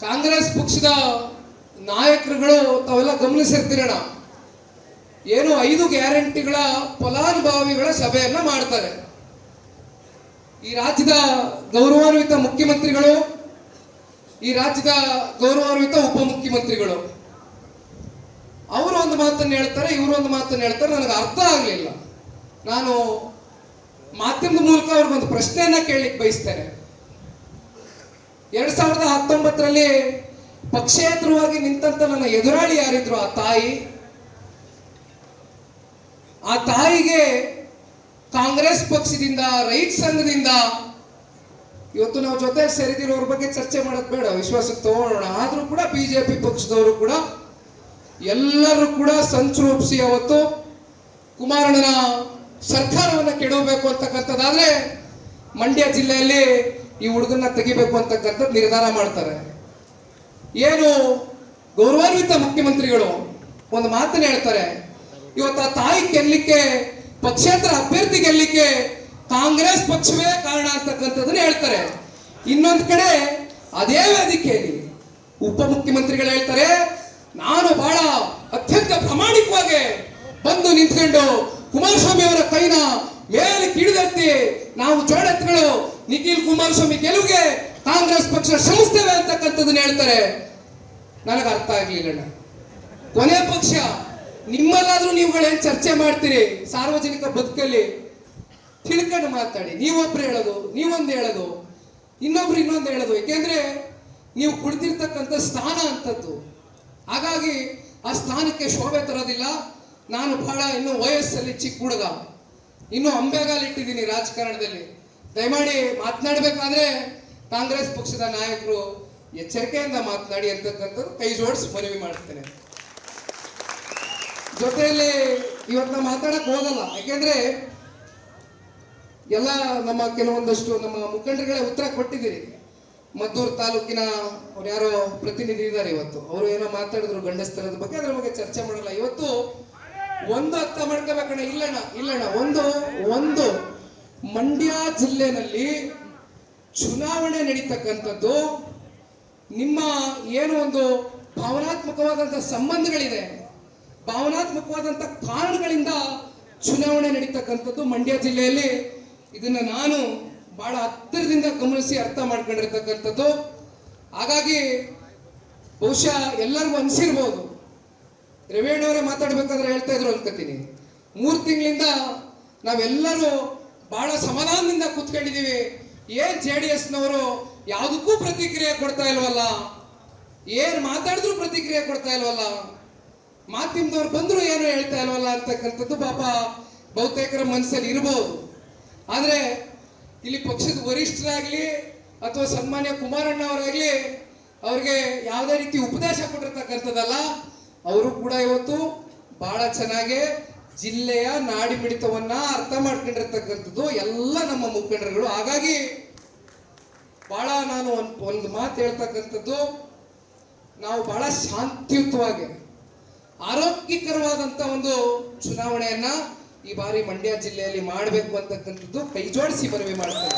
ಕಾಂಗ್ರೆಸ್ ಪಕ್ಷದ ನಾಯಕರುಗಳು ತಾವೆಲ್ಲ ಗಮನಿಸಿರ್ತೀರಣ ಏನು ಐದು ಗ್ಯಾರಂಟಿಗಳ ಫಲಾನುಭವಿಗಳ ಸಭೆಯನ್ನ ಮಾಡ್ತಾರೆ. ಈ ರಾಜ್ಯದ ಗೌರವಾನ್ವಿತ ಮುಖ್ಯಮಂತ್ರಿಗಳು, ಈ ರಾಜ್ಯದ ಗೌರವಾನ್ವಿತ ಉಪಮುಖ್ಯಮಂತ್ರಿಗಳು. ಅವರು ಒಂದು ಮಾತನ್ನು ಹೇಳ್ತಾರೆ ಇವರು ಒಂದು ಮಾತನ್ನು ಹೇಳ್ತಾರೆ, ನನಗೆ ಅರ್ಥ ಆಗಲಿಲ್ಲ. ನಾನು ಮಾಧ್ಯಮದ ಮೂಲಕ ಅವ್ರಿಗೊಂದು ಪ್ರಶ್ನೆಯನ್ನ ಕೇಳಲಿಕ್ಕೆ ಬಯಸ್ತೇನೆ. ಎರಡ್ ಸಾವಿರದ ಹತ್ತೊಂಬತ್ತರಲ್ಲಿ ಪಕ್ಷೇತರವಾಗಿ ನಿಂತಂತ ನನ್ನ ಎದುರಾಳಿ ಯಾರಿದ್ರು ಆ ತಾಯಿ? ಆ ತಾಯಿಗೆ ಕಾಂಗ್ರೆಸ್ ಪಕ್ಷದಿಂದ ರೈತ ಸಂಘದಿಂದ ಇವತ್ತು ನಾವು ಜೊತೆ ಸೇರಿದಿರೋರ ಬಗ್ಗೆ ಚರ್ಚೆ ಮಾಡೋದು ಬೇಡ ವಿಶ್ವಾಸಕ್ಕೆ ತಗೊಳ್ಳೋಣ. ಆದರೂ ಕೂಡ ಬಿಜೆಪಿ ಪಕ್ಷದವರು ಕೂಡ ಎಲ್ಲರೂ ಕೂಡ ಸಂಚು ರೂಪಿಸಿ ಅವತ್ತು ಕುಮಾರಣ್ಣನ ಸರ್ಕಾರವನ್ನು ಕೆಡೋಬೇಕು ಅಂತಕ್ಕಂಥದ್ದಾದ್ರೆ ಮಂಡ್ಯ ಜಿಲ್ಲೆಯಲ್ಲಿ ಈ ಹುಡುಗನ್ನ ತೆಗಿಬೇಕು ಅಂತಕ್ಕಂಥದ್ದು ನಿರ್ಧಾರ ಮಾಡ್ತಾರೆ. ಏನು ಗೌರವಾನ್ವಿತ ಮುಖ್ಯಮಂತ್ರಿಗಳು ಒಂದು ಮಾತನ್ನ ಹೇಳ್ತಾರೆ, ಇವತ್ತು ಆ ತಾಯಿ ಗೆಲ್ಲಿಕ್ಕೆ, ಪಕ್ಷೇತರ ಅಭ್ಯರ್ಥಿ ಗೆಲ್ಲಿಕ್ಕೆ ಕಾಂಗ್ರೆಸ್ ಪಕ್ಷವೇ ಕಾರಣ ಅಂತಕ್ಕಂಥದ್ದನ್ನ ಹೇಳ್ತಾರೆ. ಇನ್ನೊಂದು ಕಡೆ ಅದೇ ವೇದಿಕೆಯಲ್ಲಿ ಉಪಮುಖ್ಯಮಂತ್ರಿಗಳು ಹೇಳ್ತಾರೆ, ನಾನು ಬಹಳ ಅತ್ಯಂತ ಪ್ರಾಮಾಣಿಕವಾಗಿ ಬಂದು ನಿಂತ್ಕೊಂಡು ಕುಮಾರಸ್ವಾಮಿ ಅವರ ಕೈನ ಮೇಲೆ ಕಿಡಿದಂತೆ ನಾವು ಜೋಡೆತ್ಗಳು ನಿಖಿಲ್ ಕುಮಾರಸ್ವಾಮಿ ಗೆಲುವಿಗೆ ಕಾಂಗ್ರೆಸ್ ಪಕ್ಷ ಶ್ರಮಿಸ್ತೇವೆ ಅಂತಕ್ಕಂಥದ್ದನ್ನ ಹೇಳ್ತಾರೆ. ನನಗೆ ಅರ್ಥ ಆಗ್ಲಿಲ್ಲ ಕೊನೆ ಪಕ್ಷ, ನಿಮ್ಮಲ್ಲಾದ್ರೂ ನೀವುಗಳೇನ್ ಚರ್ಚೆ ಮಾಡ್ತೀರಿ? ಸಾರ್ವಜನಿಕ ಬದುಕಲ್ಲಿ ತಿಳ್ಕೊಂಡು ಮಾತಾಡಿ. ನೀವೊಬ್ರು ಹೇಳೋದು, ನೀವೊಂದು ಹೇಳೋದು, ಇನ್ನೊಬ್ರು ಇನ್ನೊಂದು ಹೇಳೋದು. ಯಾಕೆಂದ್ರೆ ನೀವು ಕುಳಿತಿರ್ತಕ್ಕಂಥ ಸ್ಥಾನ ಅಂತದ್ದು. ಹಾಗಾಗಿ ಆ ಸ್ಥಾನಕ್ಕೆ ಶೋಭೆ ತರೋದಿಲ್ಲ. ನಾನು ಬಹಳ ಇನ್ನು ವಯಸ್ಸಲ್ಲಿ ಚಿಕ್ಕ ಹುಡುಗ. ಇನ್ನು ಅಂಬೆಗಾಲಿಟ್ಟಿದ್ದೀನಿ ರಾಜಕಾರಣದಲ್ಲಿ. ದಯಮಾಡಿ ಮಾತನಾಡಬೇಕಾದ್ರೆ ಕಾಂಗ್ರೆಸ್ ಪಕ್ಷದ ನಾಯಕರು ಎಚ್ಚರಿಕೆಯಿಂದ ಮಾತನಾಡಿ ಅಂತಕ್ಕಂಥದ್ದು ಕೈ ಜೋಡಿಸಿ ಮನವಿ ಮಾಡ್ತೇನೆ ಜೊತೆಯಲ್ಲಿ ಇವತ್ತು ನಾವು ಮಾತಾಡಕ್ ಹೋಗಲ್ಲ. ಯಾಕೆಂದ್ರೆ ಎಲ್ಲ ನಮ್ಮ ಕೆಲವೊಂದಷ್ಟು ನಮ್ಮ ಮುಖಂಡರುಗಳೇ ಉತ್ತರ ಕೊಟ್ಟಿದ್ದೀರಿ. ಮದ್ದೂರು ತಾಲೂಕಿನ ಅವ್ರು ಯಾರೋ ಪ್ರತಿನಿಧಿ ಇದ್ದಾರೆ ಇವತ್ತು. ಅವರು ಏನೋ ಮಾತಾಡಿದ್ರು ಗಂಡಸ್ತರದ ಬಗ್ಗೆ, ಅದ್ರ ಬಗ್ಗೆ ಚರ್ಚೆ ಮಾಡಲ್ಲ. ಇವತ್ತು ಒಂದು ಅರ್ಥ ಮಾಡ್ಕೋಬೇಕಣ್ಣ. ಇಲ್ಲಣ್ಣ ಇಲ್ಲಣ್ಣ. ಒಂದು ಒಂದು ಮಂಡ್ಯ ಜಿಲ್ಲೆನಲ್ಲಿ ಚುನಾವಣೆ ನಡೀತಕ್ಕಂಥದ್ದು ನಿಮ್ಮ ಏನು ಒಂದು ಭಾವನಾತ್ಮಕವಾದಂಥ ಸಂಬಂಧಗಳಿದೆ, ಭಾವನಾತ್ಮಕವಾದಂಥ ಕಾರಣಗಳಿಂದ ಚುನಾವಣೆ ನಡೀತಕ್ಕಂಥದ್ದು ಮಂಡ್ಯ ಜಿಲ್ಲೆಯಲ್ಲಿ. ಇದನ್ನ ನಾನು ಬಹಳ ಹತ್ತಿರದಿಂದ ಗಮನಿಸಿ ಅರ್ಥ ಮಾಡ್ಕೊಂಡಿರ್ತಕ್ಕಂಥದ್ದು. ಹಾಗಾಗಿ ಬಹುಶಃ ಎಲ್ಲರಿಗೂ ಅನಿಸಿರ್ಬೋದು. ರೇವೇಣ್ಣವರೇ ಮಾತಾಡ್ಬೇಕಾದ್ರೆ ಹೇಳ್ತಾ ಇದ್ರು ಅನ್ಕೋತೀನಿ ಮೂರು ತಿಂಗಳಿಂದ ನಾವೆಲ್ಲರೂ ಬಹಳ ಸಮಾಧಾನದಿಂದ ಕೂತ್ಕೊಂಡಿದ್ದೀವಿ. ಏನ್ ಜೆ ಡಿ ಎಸ್ನವರು ಯಾವುದಕ್ಕೂ ಪ್ರತಿಕ್ರಿಯೆ ಕೊಡ್ತಾ ಇಲ್ವಲ್ಲ? ಏನ್ ಮಾತಾಡಿದ್ರು ಪ್ರತಿಕ್ರಿಯೆ ಕೊಡ್ತಾ ಇಲ್ವಲ್ಲ? ಮಾಧ್ಯಮದವ್ರು ಬಂದ್ರು ಏನು ಹೇಳ್ತಾ ಇಲ್ವಲ್ಲ ಅಂತಕ್ಕಂಥದ್ದು ಪಾಪ ಬಹುತೇಕರ ಮನಸ್ಸಲ್ಲಿ ಇರಬಹುದು ಆದ್ರೆ ಇಲ್ಲಿ ಪಕ್ಷದ ವರಿಷ್ಠರಾಗ್ಲಿ ಅಥವಾ ಸನ್ಮಾನ್ಯ ಕುಮಾರಣ್ಣ ಅವರಾಗ್ಲಿ ಅವ್ರಿಗೆ ಯಾವುದೇ ರೀತಿ ಉಪದೇಶ ಕೊಟ್ಟಿರ್ತಕ್ಕಂಥದ್ದಲ್ಲ, ಅವರು ಕೂಡ ಇವತ್ತು ಬಹಳ ಚೆನ್ನಾಗಿ ಜಿಲ್ಲೆಯ ನಾಡಿ ಮಿಡಿತವನ್ನ ಅರ್ಥ ಮಾಡ್ಕೊಂಡಿರ್ತಕ್ಕಂಥದ್ದು ಎಲ್ಲ ನಮ್ಮ ಮುಖಂಡರುಗಳು. ಹಾಗಾಗಿ ಬಹಳ ನಾನು ಒಂದು ಒಂದು ಮಾತು ಹೇಳ್ತಕ್ಕಂಥದ್ದು, ನಾವು ಬಹಳ ಶಾಂತಿಯುತವಾಗಿ, ಆರೋಗ್ಯಕರವಾದಂತ ಒಂದು ಚುನಾವಣೆಯನ್ನ ಈ ಬಾರಿ ಮಂಡ್ಯ ಜಿಲ್ಲೆಯಲ್ಲಿ ಮಾಡಬೇಕು ಅಂತಕ್ಕಂಥದ್ದು ಕೈ ಜೋಡಿಸಿ ಮನವಿ ಮಾಡ್ತೇನೆ.